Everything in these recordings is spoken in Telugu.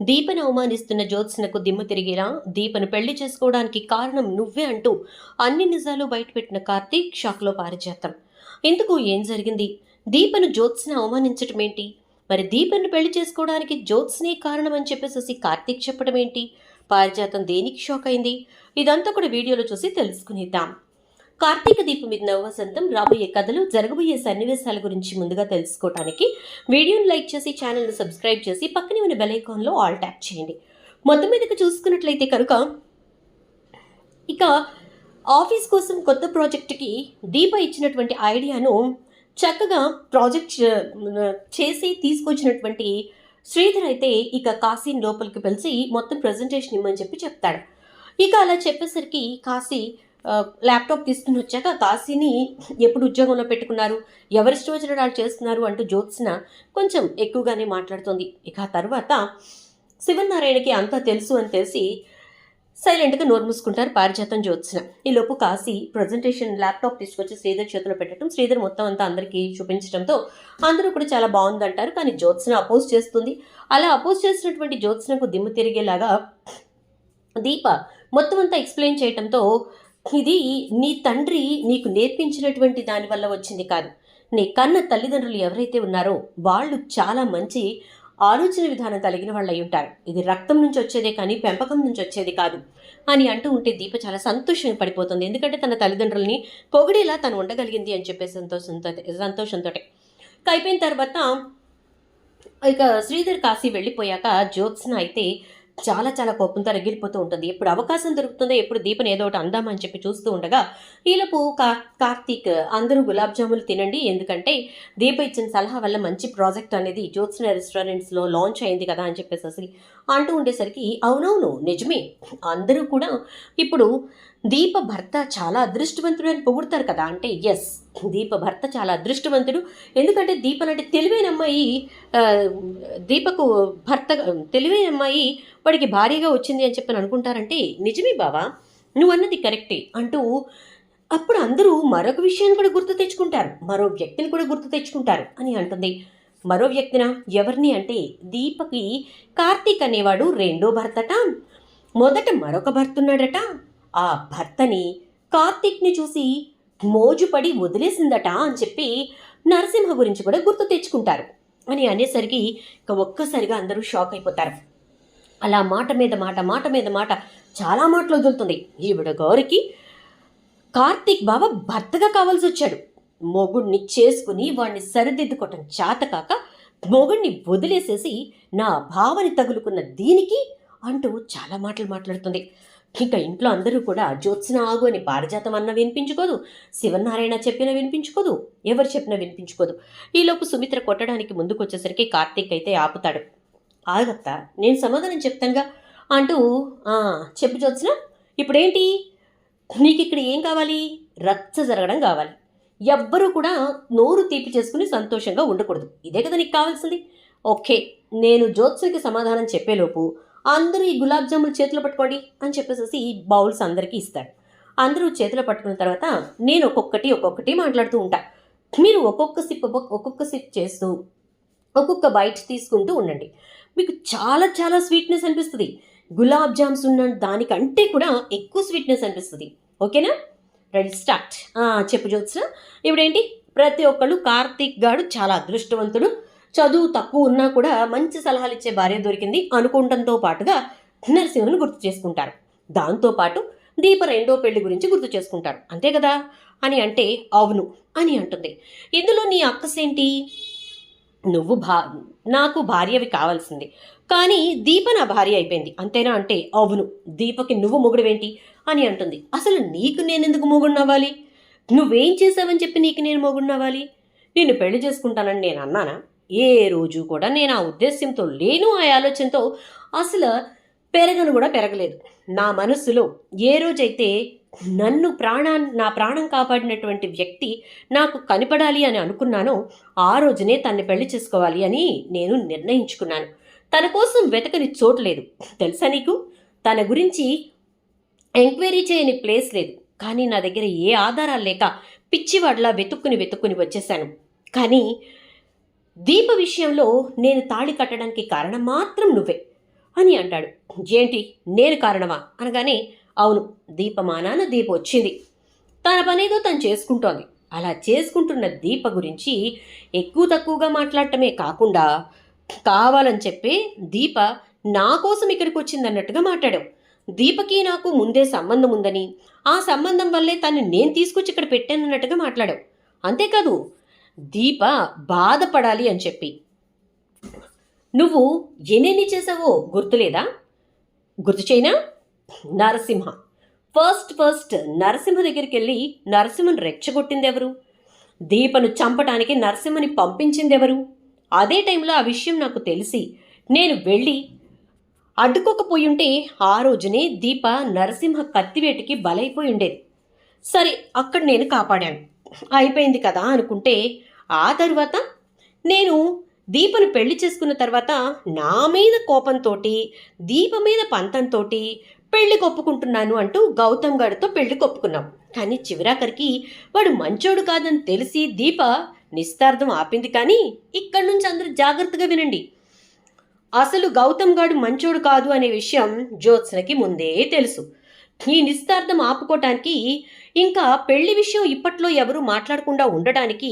దీపను అవమానిస్తున్న జ్యోత్స్నకు దిమ్మ తిరిగేలా దీపను పెళ్ళి చేసుకోవడానికి కారణం నువ్వే అంటూ అన్ని నిజాలు బయటపెట్టిన కార్తీక్ షాక్లో పారిజాతం ఇందుకు ఏం జరిగింది? దీపను జ్యోత్స్న అవమానించటం ఏంటి మరి దీపను పెళ్ళి చేసుకోవడానికి జ్యోత్స్నే కారణం అని చెప్పేసి కార్తీక్ చెప్పడం ఏంటి పారిజాతం దేనికి షాక్ అయింది? ఇదంతా కూడా వీడియోలో చూసి తెలుసుకునేద్దాం. కార్తీక దీపం మీద నవవసంతం రాబోయే కథలు జరగబోయే సన్నివేశాల గురించి ముందుగా తెలుసుకోవడానికి వీడియోని లైక్ చేసి ఛానల్ని సబ్స్క్రైబ్ చేసి పక్కనే ఉన్న బెల్ ఐకాన్లో ఆల్ ట్యాప్ చేయండి. మొత్తం మీదకి చూసుకున్నట్లయితే కనుక ఇక ఆఫీస్ కోసం కొత్త ప్రాజెక్టుకి దీప ఇచ్చినటువంటి ఐడియాను చక్కగా ప్రాజెక్ట్ చే- చేసి తీసుకొచ్చినటువంటి శ్రీధర్ అయితే ఇక కాశీని లోపలికి పిలిచి మొత్తం ప్రజెంటేషన్ ఇమ్మని చెప్పి చెప్తాడు. ఇక అలా చెప్పేసరికి కాశీ ల్యాప్టాప్ తీసుకుని వచ్చాక కాశీని ఎప్పుడు ఉద్యోగంలో పెట్టుకున్నారు? ఎవరి వచ్చిన వాళ్ళు చేస్తున్నారు? అంటూ జ్యోత్స్న కొంచెం ఎక్కువగానే మాట్లాడుతుంది. ఇక ఆ తర్వాత శివనారాయణకి అంతా తెలుసు అని తెలిసి సైలెంట్గా నోరు మూసుకుంటారు పారిజాతం జ్యోత్స్న. ఈలోపు కాశీ ప్రజెంటేషన్ ల్యాప్టాప్ తీసుకొచ్చి శ్రీధర్ చేతిలో పెట్టడం శ్రీధర్ మొత్తం అంతా అందరికీ చూపించడంతో అందరూ కూడా చాలా బాగుందంటారు. కానీ జ్యోత్స్న అపోజ్ చేస్తుంది. అలా అపోజ్ చేసినటువంటి జ్యోత్స్నకు దిమ్మ తిరిగేలాగా దీప మొత్తం అంతా ఎక్స్ప్లెయిన్ చేయడంతో ఇది నీ తండ్రి నీకు నేర్పించినటువంటి దాని వల్ల వచ్చింది కాదు. నీ కన్న తల్లిదండ్రులు ఎవరైతే ఉన్నారో వాళ్ళు చాలా మంచి ఆలోచన విధానం కలిగిన వాళ్ళు అయి ఉంటారు. ఇది రక్తం నుంచి వచ్చేదే కానీ పెంపకం నుంచి వచ్చేది కాదు అని అంటూ ఉంటే దీప చాలా సంతోషం పడిపోతుంది. ఎందుకంటే తన తల్లిదండ్రుల్ని పొగిడేలా తను ఉండగలిగింది అని చెప్పే సంతోషంతో సంతోషంతో అయిపోయిన తర్వాత ఇక శ్రీధర్ కాశీ వెళ్ళిపోయాక జ్యోత్స్న అయితే చాలా చాలా కోపంతో రగిలిపోతూ ఉంటుంది. ఎప్పుడు అవకాశం దొరుకుతుందో ఎప్పుడు దీపం ఏదో ఒకటి అందామని చెప్పి చూస్తూ ఉండగా ఈలోపు కా కార్తీక్ అందరూ గులాబ్ జాములు తినండి. ఎందుకంటే దీప ఇచ్చిన సలహా వల్ల మంచి ప్రాజెక్ట్ అనేది జ్యోత్స్న రెస్టారెంట్స్లో లాంచ్ అయింది కదా అని చెప్పేసి అంటూ ఉండేసరికి అవునవును నిజమే. అందరూ కూడా ఇప్పుడు దీప భర్త చాలా అదృష్టవంతుడు అని పొగుడతారు కదా. అంటే ఎస్ దీప భర్త చాలా అదృష్టవంతుడు. ఎందుకంటే దీప లాంటి తెలివైన అమ్మాయి దీపకు భర్త తెలివైన అమ్మాయి వాడికి భారీగా వచ్చింది అని చెప్పని అనుకుంటారంటే నిజమే బావా. నువ్వు అన్నది కరెక్టే అంటూ అప్పుడు అందరూ మరొక విషయాన్ని కూడా గుర్తు తెచ్చుకుంటారు. మరో వ్యక్తిని కూడా గుర్తు తెచ్చుకుంటారు అని అంటుంది. మరో వ్యక్తిన ఎవరిని అంటే దీపకి కార్తీక్ అనేవాడు రెండో భర్తట మొదట మరొక భర్త ఉన్నాడట. ఆ భర్తని కార్తీక్ని చూసి మోజుపడి వదిలేసిందట అని చెప్పి నరసింహ గురించి కూడా గుర్తు తెచ్చుకుంటారు. అని అనేసరికి ఇక ఒక్కసారిగా అందరూ షాక్ అయిపోతారు. అలా మాట మీద మాట మాట మీద మాట చాలా మాటలు వదులుతుంది. ఈవిడ గౌరికి కార్తీక్ బావ భర్తగా కావాల్సి వచ్చాడు. మొగుడిని చేసుకుని వాడిని సరిదిద్దుకోవటం చేతకాక మొగుడిని వదిలేసేసి నా భావని తగులుకున్న దీనికి అంటూ చాలా మాటలు మాట్లాడుతుంది. ఇంకా ఇంట్లో అందరూ కూడా జ్యోత్స్న ఆగు అని పారిజాతం అన్న వినిపించుకోదు శివనారాయణ చెప్పిన వినిపించుకోదు ఎవరు చెప్పినా వినిపించుకోదు. ఈలోపు సుమిత్ర కొట్టడానికి ముందుకు వచ్చేసరికి కార్తీక్ అయితే ఆపుతాడు. ఆగత్తా నేను సమాధానం చెప్తానుగా అంటూ చెప్పు జ్యోత్స్న ఇప్పుడేంటి? నీకు ఇక్కడ ఏం కావాలి? రచ్చ జరగడం కావాలి. ఎవ్వరూ కూడా నోరు తీపి చేసుకుని సంతోషంగా ఉండకూడదు. ఇదే కదా నీకు కావాల్సింది. ఓకే నేను జ్యోత్స్నకి సమాధానం చెప్పేలోపు అందరూ ఈ గులాబ్ జాములు చేతిలో పట్టుకోండి అని చెప్పేసి ఈ బౌల్స్ అందరికీ ఇస్తాడు. అందరూ చేతిలో పట్టుకున్న తర్వాత నేను ఒక్కొక్కటి ఒక్కొక్కటి మాట్లాడుతూ ఉంటా. మీరు ఒక్కొక్క సిప్ ఒక్కొక్క- సిప్ చేస్తూ ఒక్కొక్క బైట్ తీసుకుంటూ ఉండండి. మీకు చాలా చాలా స్వీట్నెస్ అనిపిస్తుంది. గులాబ్ జామ్స్ ఉన్న దానికంటే కూడా ఎక్కువ స్వీట్నెస్ అనిపిస్తుంది. ఓకేనా? Ready start. చెప్పు చూసిన ఇప్పుడేంటి? ప్రతి ఒక్కళ్ళు కార్తీక్ గాడు చాలా అదృష్టవంతుడు. చదువు తక్కువ ఉన్నా కూడా మంచి సలహాలు ఇచ్చే భార్య దొరికింది అనుకుంటంతో పాటుగా నరసింహను గుర్తు చేసుకుంటారు. దాంతోపాటు దీప రెండో పెళ్ళి గురించి గుర్తు చేసుకుంటారు. అంతే కదా? అని అంటే అవును అని అంటుంది. ఇందులో నీ అక్కసేంటి? నువ్వు భా నాకు భార్యవి కావాల్సింది. కానీ దీప నా భార్య అయిపోయింది. అంతేనా అంటే అవును. దీపకి నువ్వు మొగుడువేంటి? అని అంటుంది. అసలు నీకు నేనెందుకు మొగుడునవ్వాలి? నువ్వేం చేసావని చెప్పి నీకు నేను మొగుడునవ్వాలి? నిన్ను పెళ్ళి చేసుకుంటానని నేను అన్నానా? ఏ రోజు కూడా నేను ఆ ఉద్దేశ్యంతో లేను ఆ ఆలోచనతో అసలు పెరగను కూడా పెరగలేదు. నా మనస్సులో ఏ రోజైతే నన్ను ప్రాణాన్ని నా ప్రాణం కాపాడినటువంటి వ్యక్తి నాకు కనిపడాలి అని అనుకున్నానో ఆ రోజునే తన్ని పెళ్ళి చేసుకోవాలి అని నేను నిర్ణయించుకున్నాను. తన కోసం వెతకని చోటు లేదు. తెలుసా నీకు? తన గురించి ఎంక్వైరీ చేయని ప్లేస్ లేదు. కానీ నా దగ్గర ఏ ఆధారాలు లేక పిచ్చివాడిలా వెతుక్కుని వెతుక్కుని వచ్చేసాను కానీ దీప విషయంలో నేను తాళి కట్టడానికి కారణం మాత్రం నువ్వే అని అంటాడు. ఏంటి? నేను కారణమా? అనగానే అవును దీపమానాన దీప వచ్చింది. తన పనేదో తను చేసుకుంటోంది. అలా చేసుకుంటున్న దీప గురించి ఎక్కువ తక్కువగా మాట్లాడటమే కాకుండా కావాలని చెప్పి దీప నా కోసం ఇక్కడికి వచ్చిందన్నట్టుగా మాట్లాడావు. దీపకి నాకు ముందే సంబంధం ఉందని ఆ సంబంధం వల్లే తను నేను తీసుకొచ్చి ఇక్కడ పెట్టానన్నట్టుగా మాట్లాడావు. అంతేకాదు దీప బాధపడాలి అని చెప్పి. నువ్వు ఎన్నెన్ని చేసావో గుర్తులేదా గుర్తు చేయనా? నరసింహ. ఫస్ట్ ఫస్ట్ నరసింహ దగ్గరికి వెళ్ళి నరసింహను రెచ్చగొట్టింది ఎవరు? దీపను చంపటానికి నరసింహని పంపించింది ఎవరు? అదే టైంలో ఆ విషయం నాకు తెలిసి నేను వెళ్ళి అడ్డుకోకపోయుంటే ఆ రోజునే దీప నరసింహ కత్తివేటికి బలైపోయి ఉండేది. సరే అక్కడ నేను కాపాడాను. అయిపోయింది కదా అనుకుంటే ఆ తర్వాత నేను దీపను పెళ్ళి చేసుకున్న తర్వాత నా మీద కోపంతో దీప మీద పంతంతో పెళ్ళి కొప్పుకుంటున్నాను అంటూ గౌతమ్ గారితో పెళ్ళి కొప్పుకున్నాం. కానీ చివరాఖరికి వాడు మంచోడు కాదని తెలిసి దీప నిస్తార్థం ఆపింది కానీ ఇక్కడి నుంచి అందరూ జాగ్రత్తగా వినండి. అసలు గౌతమ్ గాడు మంచోడు కాదు అనే విషయం జ్యోత్స్నకి ముందే తెలుసు. ఈ నిస్తార్థం ఆపుకోవటానికి ఇంకా పెళ్ళి విషయం ఇప్పట్లో ఎవరు మాట్లాడకుండా ఉండడానికి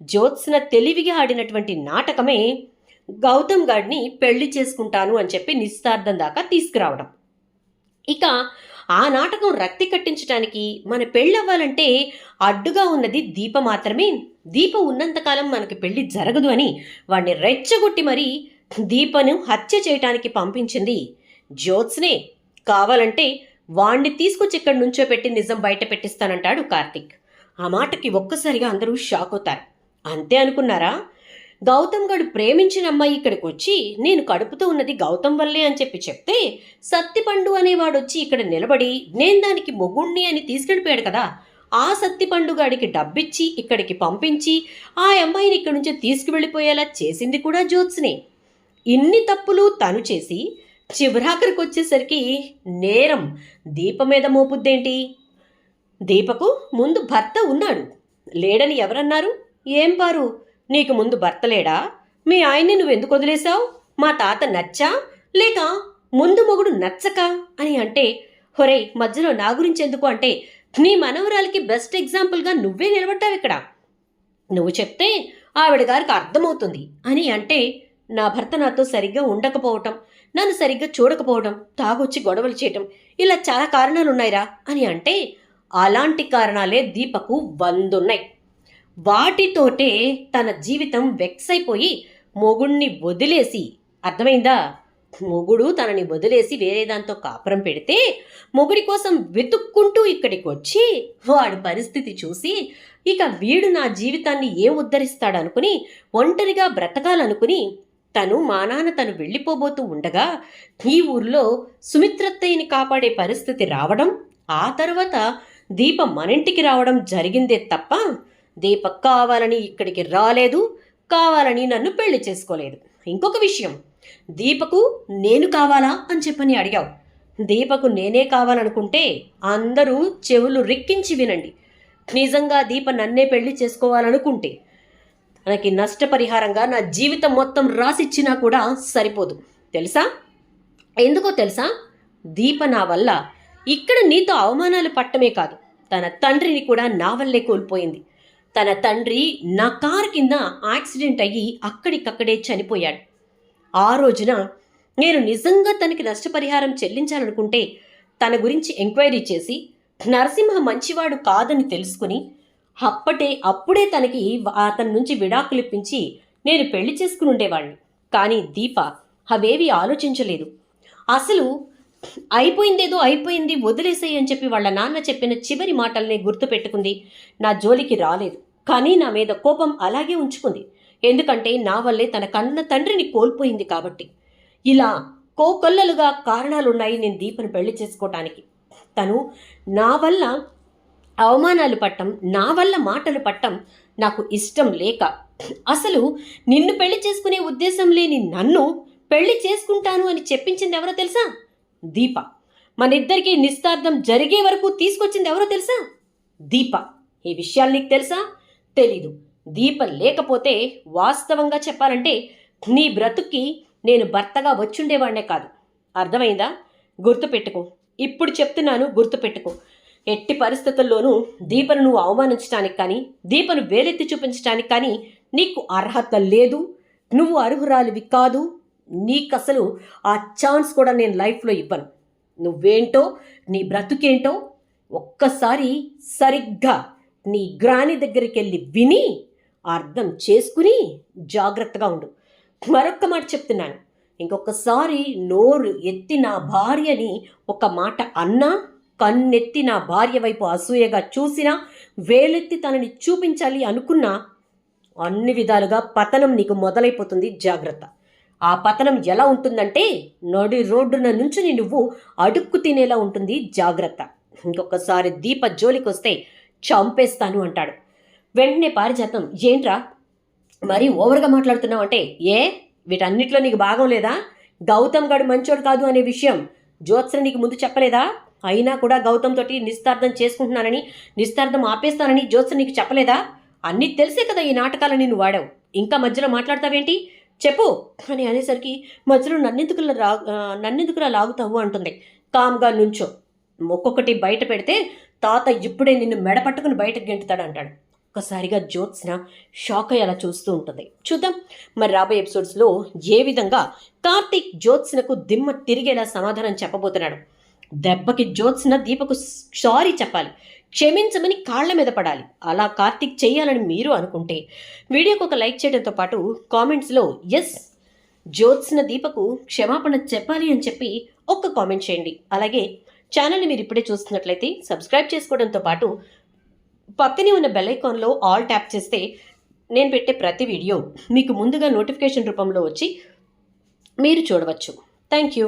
జ్యోత్స్న తెలివిగా ఆడినటువంటి నాటకమే గౌతమ్ గారిని పెళ్ళి చేసుకుంటాను అని చెప్పి నిస్తార్థం దాకా తీసుకురావడం. ఇక ఆ నాటకం రక్తి కట్టించడానికి మన పెళ్ళవ్వాలంటే అడ్డుగా ఉన్నది దీప మాత్రమే. దీప ఉన్నంతకాలం మనకి పెళ్ళి జరగదు అని వాడిని రెచ్చగొట్టి మరీ దీపను హత్య చేయటానికి పంపించింది జ్యోత్స్నే. కావాలంటే వాణ్ణి తీసుకొచ్చి ఇక్కడి నుంచో పెట్టి నిజం బయట పెట్టిస్తానంటాడు కార్తిక్. ఆ మాటకి ఒక్కసారిగా అందరూ షాక్ అవుతారు. అంతే అనుకున్నారా? గౌతమ్ గడు ప్రేమించిన అమ్మాయి ఇక్కడికి వచ్చి నేను కడుపుతో ఉన్నది గౌతమ్ వల్లే అని చెప్పి చెప్తే సత్తిపండు అనేవాడు వచ్చి ఇక్కడ నిలబడి నేను దానికి మొగుణ్ణి అని తీసుకెళ్ళిపోయాడు కదా. ఆ సత్తిపండు గాడికి డబ్బిచ్చి ఇక్కడికి పంపించి ఆ అమ్మాయిని ఇక్కడి నుంచి తీసుకువెళ్ళిపోయేలా చేసింది కూడా జ్యోత్స్నే. ఇన్ని తప్పులు తను చేసి చివరాఖరికి వచ్చేసరికి నేరం దీప మీద మోపుద్దేంటి? దీపకు ముందు భర్త ఉన్నాడు. లేడని ఎవరన్నారు? ఏం పారు? నీకు ముందు భర్త లేడా? మీ ఆయన్ని నువ్వెందుకు వదిలేశావు? మా తాత నచ్చా? లేక ముందు మొగుడు నచ్చక? అని అంటే హొరే మధ్యలో నా గురించి ఎందుకు? అంటే నీ మనవరాలకి బెస్ట్ ఎగ్జాంపుల్గా నువ్వే నిలబడ్డావు ఇక్కడ నువ్వు చెప్తే ఆవిడ గారికి అర్థమవుతుంది. అని అంటే నా భర్త నాతో సరిగ్గా ఉండకపోవటం నన్ను సరిగ్గా చూడకపోవడం తాగొచ్చి గొడవలు చేయటం ఇలా చాలా కారణాలు ఉన్నాయిరా అని అంటే అలాంటి కారణాలే దీపకు వందున్నాయి. వాటితోటే తన జీవితం వెక్స్ అయిపోయి మొగుణ్ణి వదిలేసి అర్థమైందా? మొగుడు తనని వదిలేసి వేరే దాంతో కాపురం పెడితే మొగుడి కోసం వెతుక్కుంటూ ఇక్కడికి వచ్చి వాడి పరిస్థితి చూసి ఇక వీడు నా జీవితాన్ని ఏం ఉద్ధరిస్తాడనుకుని ఒంటరిగా బ్రతకాలనుకుని తను మా నాన్న తను వెళ్ళిపోబోతూ ఉండగా ఈ ఊర్లో సుమిత్రత్తయ్యని కాపాడే పరిస్థితి రావడం ఆ తర్వాత దీప మనింటికి రావడం జరిగిందే తప్ప దీప కావాలని ఇక్కడికి రాలేదు కావాలని నన్ను పెళ్ళి చేసుకోలేదు. ఇంకొక విషయం దీపకు నేను కావాలా అని చెప్పని అడిగావు. దీపకు నేనే కావాలనుకుంటే అందరూ చెవులు రిక్కించి వినండి. నిజంగా దీప నన్నే పెళ్ళి చేసుకోవాలనుకుంటే తనకి నష్టపరిహారంగా నా జీవితం మొత్తం రాసిచ్చినా కూడా సరిపోదు. తెలుసా? ఎందుకో తెలుసా? దీప నా వల్ల ఇక్కడ నీతో అవమానాలు పట్టమే కాదు. తన తండ్రిని కూడా నా వల్లే కోల్పోయింది. తన తండ్రి నా కారు కింద యాక్సిడెంట్ అయ్యి అక్కడికక్కడే చనిపోయాడు. ఆ రోజున నేను నిజంగా తనకి నష్టపరిహారం చెల్లించాలనుకుంటే తన గురించి ఎంక్వైరీ చేసి నరసింహ మంచివాడు కాదని తెలుసుకుని అప్పటే అప్పుడే తనకి అతని నుంచి విడాకులు ఇప్పించి నేను పెళ్ళి చేసుకుని ఉండేవాడిని కానీ దీప అవేవి ఆలోచించలేదు. అసలు అయిపోయిందేదో అయిపోయింది వదిలేసేయి అని చెప్పి వాళ్ళ నాన్న చెప్పిన చివరి మాటల్ని గుర్తుపెట్టుకుంది. నా జోలికి రాలేదు. కానీ నా మీద కోపం అలాగే ఉంచుకుంది. ఎందుకంటే నా వల్లే తన కన్న తండ్రిని కోల్పోయింది కాబట్టి. ఇలా కోకొల్లలుగా కారణాలున్నాయి నేను దీపను పెళ్ళి చేసుకోవటానికి తను నా వల్ల అవమానాలు పట్టం నా వల్ల మాటలు పట్టం నాకు ఇష్టం లేక. అసలు నిన్ను పెళ్ళి చేసుకునే ఉద్దేశం లేని నన్ను పెళ్ళి చేసుకుంటాను అని చెప్పించింది ఎవరో తెలుసా? దీప. మనిద్దరికీ నిస్తార్థం జరిగే వరకు తీసుకొచ్చింది ఎవరో తెలుసా? దీప. ఈ విషయాలు నీకు తెలుసా? తెలీదు. దీప లేకపోతే వాస్తవంగా చెప్పాలంటే నీ బ్రతుక్కి నేను భర్తగా వచ్చుండేవాడినే కాదు. అర్థమైందా? గుర్తుపెట్టుకో. ఇప్పుడు చెప్తున్నాను గుర్తుపెట్టుకో. ఎట్టి పరిస్థితుల్లోనూ దీపను నువ్వు అవమానించడానికి కానీ దీపను వేలెత్తి చూపించడానికి కానీ నీకు అర్హత లేదు. నువ్వు అర్హురాలివి కాదు. నీకు అసలు ఆ ఛాన్స్ కూడా నేను లైఫ్లో ఇవ్వను. నువ్వేంటో నీ బ్రతుకేంటో ఒక్కసారి సరిగ్గా నీ గ్రాని దగ్గరికి వెళ్ళి విని అర్థం చేసుకుని జాగ్రత్తగా ఉండు. మరొక్క మాట చెప్తున్నాను. ఇంకొకసారి నోరు ఎత్తి నా భార్యని ఒక మాట అన్నా కన్నెత్తి నా భార్య వైపు అసూయగా చూసినా వేలెత్తి తనని చూపించాలి అనుకున్నా అన్ని విధాలుగా పతనం నీకు మొదలైపోతుంది జాగ్రత్త. ఆ పతనం ఎలా ఉంటుందంటే నడి రోడ్డున నుంచుని నువ్వు అడుక్కు తినేలా ఉంటుంది జాగ్రత్త. ఇంకొకసారి దీప జోలికొస్తే చంపేస్తాను అంటాడు. వెంటనే పారిజాతం ఏంట్రా? మరీ ఓవర్గా మాట్లాడుతున్నావు అంటే ఏ? వీటన్నిటిలో నీకు భాగం లేదా? గౌతమ్ గడు మంచోడు కాదు అనే విషయం జ్యోత్స నీకు ముందు చెప్పలేదా? అయినా కూడా గౌతమ్ తోటి నిస్తార్థం చేసుకుంటున్నానని నిస్తార్థం ఆపేస్తానని జ్యోత్సన నీకు చెప్పలేదా? అన్నీ తెలిసే కదా ఈ నాటకాలు నేను వాడావు. ఇంకా మధ్యలో మాట్లాడతావేంటి? చెప్పు! అని అనేసరికి మధ్యలో నన్నెందుకులా రా నన్నెందుకులా లాగుతావు అంటుంది. కామ్గా నుంచో. ఒక్కొక్కటి బయట పెడితే తాత ఇప్పుడే నిన్ను మెడ పట్టుకుని బయటకు గెంటుతాడు అంటాడు. ఒక్కసారిగా జ్యోత్స్న షాక్ అయ్యేలా చూస్తూ ఉంటుంది. చూద్దాం. మరి రాబోయే ఎపిసోడ్స్లో ఏ విధంగా కార్తీక్ జ్యోత్స్నకు దిమ్మ తిరిగేలా సమాధానం చెప్పబోతున్నాడు? దెబ్బకి జ్యోత్స్న దీపకు సారీ చెప్పాలి. క్షమించమని కాళ్ళ మీద పడాలి. అలా కార్తీక్ చేయాలని మీరు అనుకుంటే వీడియోకి ఒక లైక్ చేయడంతో పాటు కామెంట్స్లో ఎస్ జ్యోత్స్న దీపకు క్షమాపణ చెప్పాలి అని చెప్పి ఒక్క కామెంట్ చేయండి. అలాగే ఛానల్ని మీరు ఇప్పుడే చూస్తున్నట్లయితే సబ్స్క్రైబ్ చేసుకోవడంతో పాటు పక్కనే ఉన్న బెల్ ఐకాన్లో ఆల్ ట్యాప్ చేస్తే నేను పెట్టే ప్రతి వీడియో మీకు ముందుగా నోటిఫికేషన్ రూపంలో వచ్చి మీరు చూడవచ్చు. Thank you.